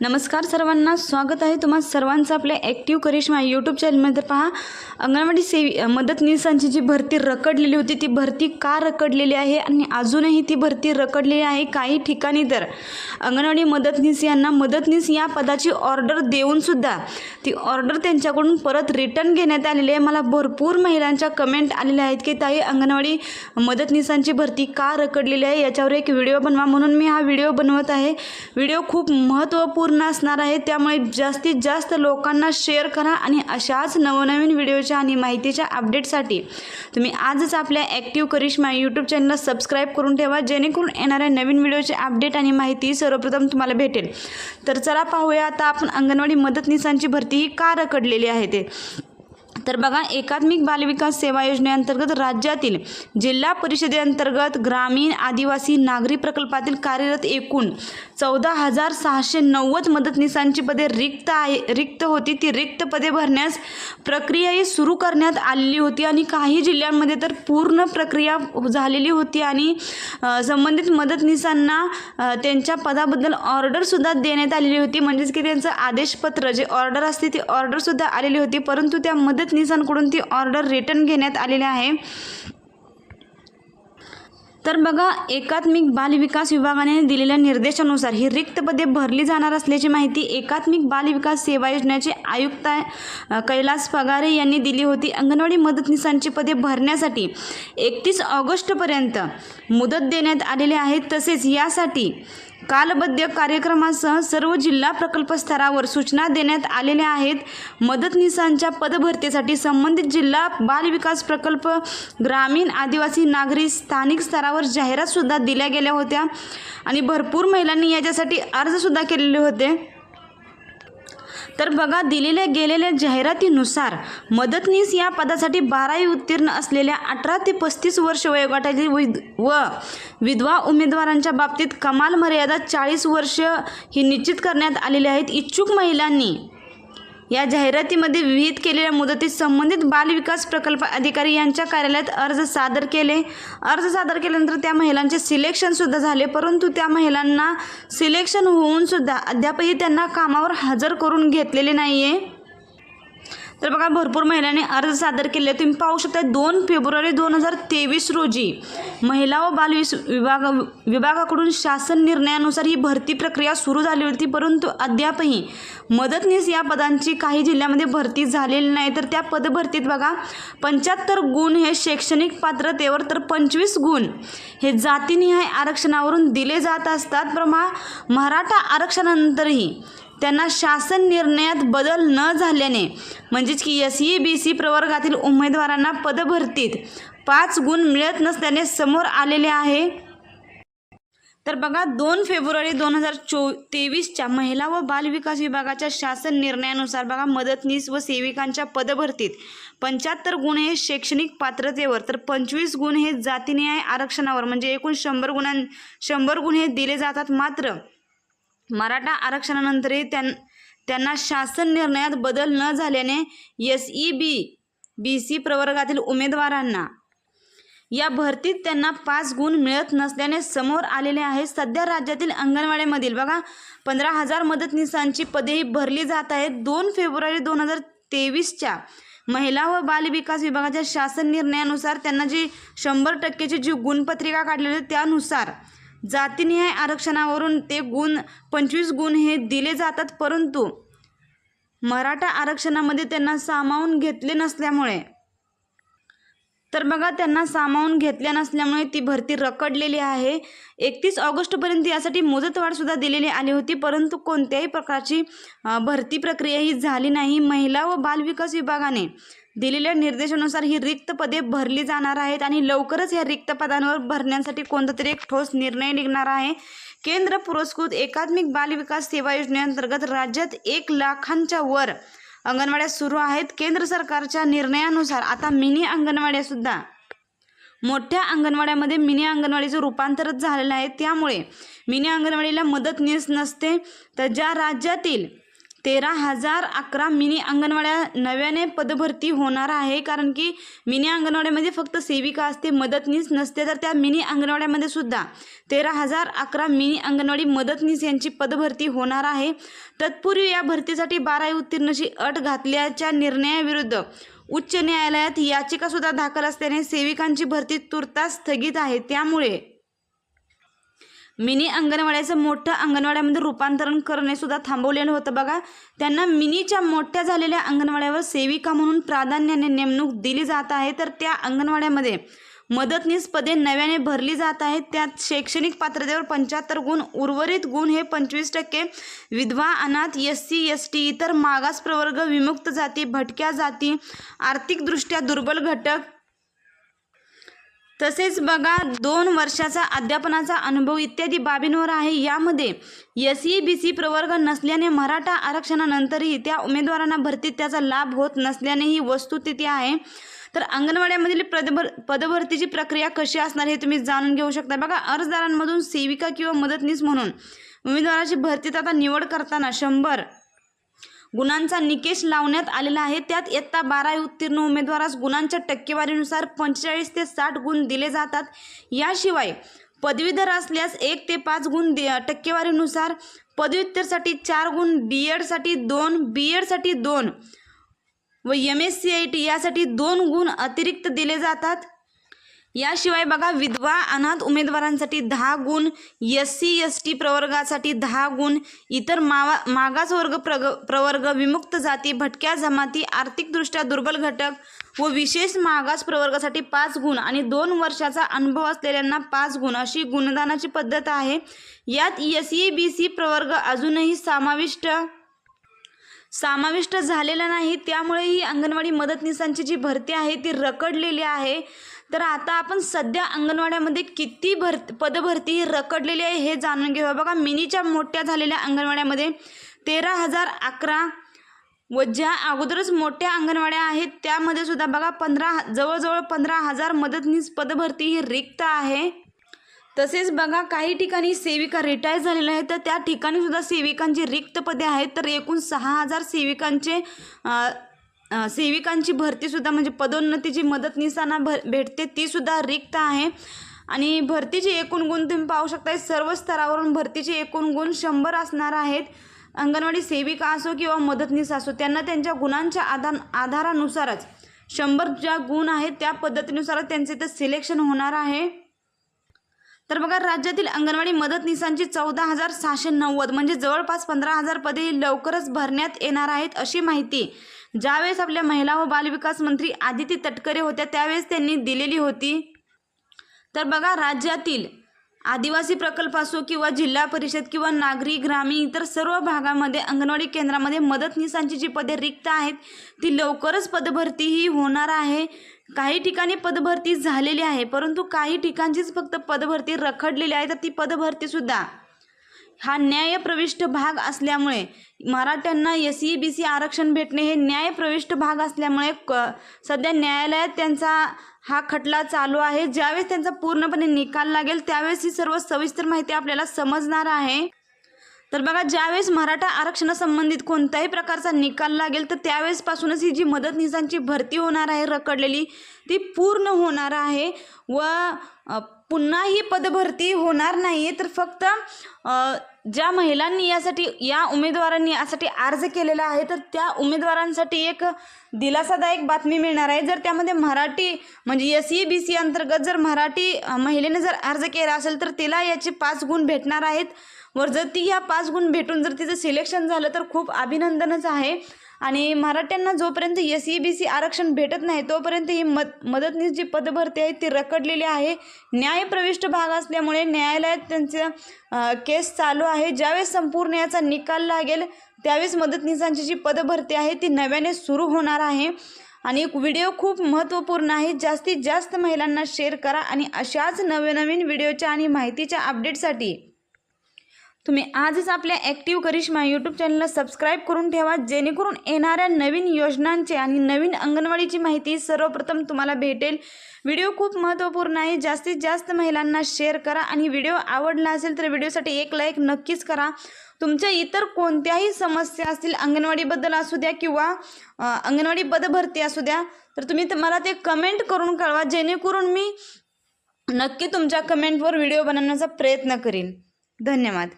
नमस्कार सर्वांना स्वागत आहे तुम्हा सर्वांचं आपल्या ॲक्टिव्ह करिश्मा यूट्यूब चॅनलमध्ये पहा अंगणवाडी सेवी मदतनीसांची जी भरती रखडलेली होती ती भरती का रखडलेली आहे आणि अजूनही ती भरती रखडलेली आहे काही ठिकाणी तर? अंगणवाडी मदतनीस यांना मदतनीस या पदाची ऑर्डर देऊनसुद्धा ती ऑर्डर त्यांच्याकडून परत रिटर्न घेण्यात आलेली आहे. मला भरपूर महिलांच्या कमेंट आलेल्या आहेत की ताई अंगणवाडी मदतनीसांची भरती का रखडलेली आहे? याच्यावर एक व्हिडिओ बनवा. म्हणून मी हा व्हिडिओ बनवत आहे. व्हिडिओ खूप महत्त्वपूर्ण असणार आहे. त्यामुळे जास्तीत जास्त लोकांना शेअर करा आणि अशाच नवनवीन व्हिडिओच्या आणि माहितीच्या अपडेटसाठी तुम्ही आजच आपल्या ॲक्टिव्ह करिश्मा यूट्यूब चॅनलला सबस्क्राईब करून ठेवा. जेणेकरून येणाऱ्या नवीन व्हिडिओचे अपडेट आणि माहिती सर्वप्रथम तुम्हाला भेटेल. तर चला पाहूया आता आपण अंगणवाडी मदतनीसांची भरती ही का रखडलेली आहे ते? तर बघा एकात्मिक बालविकास सेवा योजनेअंतर्गत राज्यातील जिल्हा परिषदेअंतर्गत ग्रामीण आदिवासी नागरी प्रकल्पातील कार्यरत एकूण चौदा हजार सहाशे नव्वद मदतनीसांची पदे रिक्त आहे रिक्त होती. ती रिक्त पदे भरण्यास प्रक्रियाही सुरू करण्यात आलेली होती आणि काही जिल्ह्यांमध्ये तर पूर्ण प्रक्रिया झालेली होती आणि संबंधित मदतनीसांना त्यांच्या पदाबद्दल ऑर्डरसुद्धा देण्यात आलेली होती. म्हणजेच की त्यांचं आदेशपत्र जे ऑर्डर असते ती ऑर्डरसुद्धा आलेली होती. परंतु त्या मदत मदतनीसांकडून ती ऑर्डर रिटर्न घेण्यात आलेली आहे. तर बघा एकात्मिक बाल विकास विभागाने दिलेल्या निर्देशानुसार ही रिक्त पदे भरली जाणार असल्याची माहिती एकात्मिक बाल विकास सेवा योजनेचे आयुक्त कैलास पगारे यांनी दिली होती. अंगणवाडी मदतनीसांची पदे भरण्यासाठी एकतीस ऑगस्टपर्यंत मुदत देण्यात आलेली आहे. तसेच यासाठी कालबद्ध कार्यक्रमासह सर्व जिल्हा प्रकल्प स्तरावर सूचना देण्यात आलेल्या आहेत. मदतनीसांच्या पदभरतीसाठी संबंधित जिल्हा बाल विकास प्रकल्प ग्रामीण आदिवासी नागरी स्थानिक स्तरावर जाहिरातसुद्धा दिल्या गेल्या होत्या आणि भरपूर महिलांनी याच्यासाठी अर्जसुद्धा केलेले होते. तर बघा दिलेल्या गेलेल्या जाहिरातीनुसार मदतनीस या पदासाठी बारावी उत्तीर्ण असलेल्या अठरा ते पस्तीस वर्ष वयोगटातील विध व विधवा उमेदवारांच्या बाबतीत कमाल मर्यादा चाळीस वर्ष ही निश्चित करण्यात आलेली आहेत. इच्छुक महिलांनी या जाहिरातीमध्ये विहित केलेल्या मुदतीत संबंधित बालविकास प्रकल्प अधिकारी यांच्या कार्यालयात अर्ज सादर केले. अर्ज सादर केल्यानंतर त्या महिलांचे सिलेक्शनसुद्धा झाले परंतु त्या महिलांना सिलेक्शन होऊनसुद्धा अद्यापही त्यांना कामावर हजर करून घेतलेले नाही आहे तर बघा भरपूर महिलांनी अर्ज सादर केले. तुम्ही पाहू शकता दोन फेब्रुवारी दोन हजार तेवीस रोजी महिला व बाल विस विभाग विभागाकडून शासन निर्णयानुसार ही भरती प्रक्रिया सुरू झाली होती. परंतु अद्यापही मदतनीस या पदांची काही जिल्ह्यामध्ये भरती झालेली नाही. तर त्या पदभरतीत बघा पंच्याहत्तर गुण हे शैक्षणिक पात्रतेवर तर पंचवीस गुण हे जातीनिहाय आरक्षणावरून दिले जात असतात. प्रमा मराठा आरक्षणानंतरही त्यांना शासन निर्णयात बदल न झाल्याने म्हणजेच की एस ई बी सी प्रवर्गातील उमेदवारांना पदभरतीत पाच गुण मिळत नसल्याने समोर आलेले आहे. तर बघा दोन फेब्रुवारी दोन हजार चो तेवीसच्या महिला व बालविकास विभागाच्या शासन निर्णयानुसार बघा मदतनीस व सेविकांच्या पदभरतीत पंच्याहत्तर गुण हे शैक्षणिक पात्रतेवर तर पंचवीस गुण हे जातीन्याय आरक्षणावर म्हणजे एकूण शंभर गुणां शंभर गुण हे दिले जातात मात्र मराठा आरक्षणानंतरही त्यां त्यांना शासन निर्णयात बदल न झाल्याने S E B B C प्रवर्गातील उमेदवारांना या भरतीत त्यांना पाच गुण मिळत नसल्याने समोर आलेले आहे. सध्या राज्यातील अंगणवाड्यामधील बघा पंधरा हजार मदतनीसांची पदेही भरली जात आहेत. दोन फेब्रुवारी दोन हजार तेवीसच्या महिला व बालविकास विभागाच्या शासन निर्णयानुसार त्यांना जी शंभर टक्केची जी गुणपत्रिका काढलेली त्यानुसार जातीनिहाय आरक्षणावरून ते गुण पंचवीस गुण हे दिले जातात परंतु मराठा आरक्षणामध्ये त्यांना सामावून घेतले नसल्यामुळे. तर बघा त्यांना सामावून घेतल्या नसल्यामुळे ती भरती रखडलेली आहे. एकतीस ऑगस्टपर्यंत यासाठी मुदतवाढसुद्धा दिलेली आली होती परंतु कोणत्याही प्रकारची भरती प्रक्रिया ही झाली नाही. महिला व बालविकास विभागाने दिलेल्या निर्देशानुसार ही रिक्त पदे भरली जाणार आहेत आणि लवकरच या रिक्त पदांवर भरण्यासाठी कोणता तरी एक ठोस निर्णय निघणार आहे. केंद्र पुरस्कृत एकात्मिक बालविकास सेवा योजनेअंतर्गत राज्यात एक लाखांच्या वर अंगणवाड्या सुरू आहेत. केंद्र सरकारच्या निर्णयानुसार आता मिनी अंगणवाड्या सुद्धा मोठ्या अंगणवाड्यामध्ये मिनी अंगणवाडीचं रूपांतरच झालेलं आहे. त्यामुळे मिनी अंगणवाडीला मदतनीस नसते. तर ज्या राज्यातील तेरा हजार अकरा मिनी अंगणवाड्या नव्याने पदभरती होणार आहे. कारण की मिनी अंगणवाड्यामध्ये फक्त सेविका असते मदतनीस नसते. तर त्या मिनी अंगणवाड्यामध्ये सुद्धा तेरा हजार अकरा मिनी अंगणवाडी मदतनीस यांची पदभरती होणार आहे. तत्पूर्वी या भरतीसाठी बारावी उत्तीर्णशी अट घातल्याच्या निर्णयाविरुद्ध उच्च न्यायालयात याचिकासुद्धा दाखल असल्याने सेविकांची भरती तुर्तास स्थगित आहे. त्यामुळे मिनी अंगणवाड्याचं मोठं अंगणवाड्यामध्ये रूपांतरण करणे सुद्धा थांबवलेलं होतं बघा. त्यांना मिनीच्या मोठ्या झालेल्या अंगणवाड्यावर सेविका म्हणून प्राधान्याने नेमणूक दिली जात आहे. तर त्या अंगणवाड्यामध्ये मदतनीस पदे नव्याने भरली जात आहेत. त्यात शैक्षणिक पात्रतेवर पंच्याहत्तर गुण उर्वरित गुण हे पंचवीस टक्के. विधवा अनाथ एस सी एस टी इतर मागास प्रवर्ग विमुक्त जाती भटक्या जाती आर्थिकदृष्ट्या दुर्बल घटक तसेच बघा दोन वर्षाचा अध्यापनाचा अनुभव इत्यादी बाबींवर आहे. यामध्ये एस ई बी सी प्रवर्ग नसल्याने मराठा आरक्षणानंतरही त्या उमेदवारांना भरतीत त्याचा लाभ होत नसल्याने ही वस्तुस्थिती आहे. तर अंगणवाड्यामधील पदभर पदभरतीची प्रक्रिया कशी असणार हे तुम्ही जाणून घेऊ शकता. बघा अर्जदारांमधून सेविका किंवा मदतनीस म्हणून उमेदवाराची भरतीत आता निवड करताना शंभर गुणांचा निकष लावण्यात आलेला आहे. त्यात इयत्ता बारावी उत्तीर्ण उमेदवारास गुणांच्या टक्केवारीनुसार पंचेचाळीस ते साठ गुण दिले जातात. याशिवाय पदवीधर असल्यास एक ते पाच गुण दे टक्केवारीनुसार पदव्युत्तरसाठी चार गुण बी एडसाठी दोन बी एडसाठी दोन व M S C I T यासाठी दोन गुण अतिरिक्त दिले जातात. याशिवाय बघा विधवा अनाथ उमेदवारांसाठी दहा गुण एस सी एस टी प्रवर्गासाठी दहा गुण इतर मावा मागासवर्ग प्रग प्रवर्ग विमुक्त जाती भटक्या जमाती आर्थिकदृष्ट्या दुर्बल घटक व विशेष मागास प्रवर्गासाठी पाच गुण आणि दोन वर्षाचा अनुभव असलेल्यांना पाच गुण अशी गुणदानाची पद्धत आहे. यात एस ई बी सी प्रवर्ग अजूनही समाविष्ट समाविष्ट झालेला नाही त्यामुळे ही अंगणवाडी मदतनीसांची जी भरती आहे ती रखडलेली आहे. तर आता आपण सध्या अंगणवाड्यामध्ये किती भर पदभरती ही रखडलेली आहे हे जाणून घेऊया. बघा मिनीच्या मोठ्या झालेल्या अंगणवाड्यामध्ये तेरा हजार अकरा व ज्या अगोदरच मोठ्या अंगणवाड्या आहेत त्यामध्ये सुद्धा बघा पंधरा जवळजवळ पंधरा हजार मदतनीस पदभरती ही रिक्त आहे. तसेच बघा काही ठिकाणी सेविका रिटायर झालेल्या आहेत. तर त्या ठिकाणी सुद्धा सेविकांची रिक्त पदे आहेत. तर एकूण सहा हजार सेविकांचे सेविकांची भरतीसुद्धा म्हणजे पदोन्नतीची मदतनीसांना भर भेटते तीसुद्धा रिक्त आहे. आणि भरतीचे एकूण गुण तुम्ही पाहू शकता सर्व स्तरावरून भरतीचे एकूण गुण शंभर असणार आहेत. अंगणवाडी सेविका असो किंवा मदतनीस असो त्यांना त्यांच्या गुणांच्या आधार आधारानुसारच शंभर ज्या गुण आहेत त्या पद्धतीनुसारच त्यांचे ते सिलेक्शन होणार आहे. तर बघा राज्यातील अंगणवाडी मदतनीसांची चौदा हजार सहाशे नव्वद म्हणजे जवळपास पंधरा हजार पदे लवकरच भरण्यात येणार आहेत अशी माहिती ज्यावेळेस आपल्या महिला व बालविकास मंत्री आदिती तटकरे होत्या त्यावेळेस त्यांनी दिलेली होती. तर बघा राज्यातील आदिवासी प्रकल्प असो किंवा जिल्हा परिषद किंवा नागरी ग्रामीण इतर सर्व भागामध्ये अंगणवाडी केंद्रामध्ये मदतनीसांची जी पदे रिक्त आहेत ती लवकरच पदभरतीही होणार आहे. काही ठिकाणी पदभरती झालेली आहे परंतु काही ठिकाणचीच फक्त पदभरती रखडलेली आहे तर ती पदभरतीसुद्धा हा न्यायप्रविष्ट भाग असल्यामुळे मराठ्यांना एस ई बी सी आरक्षण भेटणे हे न्यायप्रविष्ट भाग असल्यामुळे क सध्या न्यायालयात त्यांचा हा खटला चालू आहे. ज्यावेळेस त्यांचा पूर्णपणे निकाल लागेल त्यावेळेस ही सर्व सविस्तर माहिती आपल्याला समजणार आहे. तर बघा ज्यावेळेस मराठा आरक्षणासंबंधित कोणत्याही प्रकारचा निकाल लागेल तर त्यावेळेसपासूनच ही जी मदतनीसांची भरती होणार आहे रखडलेली ती पूर्ण होणार आहे व पुन्हा ही पदभरती होणार नाही आहे तर फक्त ज्या महिलांनी यासाठी या उमेदवारांनी यासाठी अर्ज केलेला आहे तर त्या उमेदवारांसाठी एक दिलासादायक बातमी मिळणार आहे. जर त्यामध्ये मराठी म्हणजे एस ई बी सी अंतर्गत जर मराठी महिलेने जर अर्ज केला असेल तर तिला याचे पाच गुण भेटणार आहेत. वर जर ती ह्या पाच गुण भेटून जर तिचं सिलेक्शन झालं तर खूप अभिनंदनच आहे. आणि मराठ्यांना जोपर्यंत एस ई बी सी आरक्षण भेटत नाही तोपर्यंत ही मद मदतनीस जी पदभरती आहे ती रखडलेली आहे. न्यायप्रविष्ट भाग असल्यामुळे न्यायालयात त्यांचं केस चालू आहे. ज्यावेळेस संपूर्ण याचा निकाल लागेल त्यावेळेस मदतनीसांची जी पदभरती आहे ती नव्याने सुरू होणार आहे. आणि व्हिडिओ खूप महत्त्वपूर्ण आहे. जास्तीत जास्त महिलांना शेअर करा आणि अशाच नवनवीन व्हिडिओच्या आणि माहितीच्या अपडेटसाठी तुम्ही आजच आपल्या ॲक्टिव्ह करिश्मा यूट्यूब चॅनलला सबस्क्राईब करून ठेवा जेणेकरून येणाऱ्या नवीन योजनांचे आणि नवीन अंगणवाडीची माहिती सर्वप्रथम तुम्हाला भेटेल. व्हिडिओ खूप महत्त्वपूर्ण आहे. जास्तीत जास्त महिलांना शेअर करा आणि व्हिडिओ आवडला असेल तर व्हिडिओसाठी एक लाईक नक्कीच करा. तुमच्या इतर कोणत्याही समस्या असतील अंगणवाडीबद्दल असू द्या किंवा अंगणवाडी पदभरती असू द्या तर तुम्ही मला ते कमेंट करून कळवा जेणेकरून मी नक्की तुमच्या कमेंटवर व्हिडिओ बनवण्याचा प्रयत्न करीन. धन्यवाद.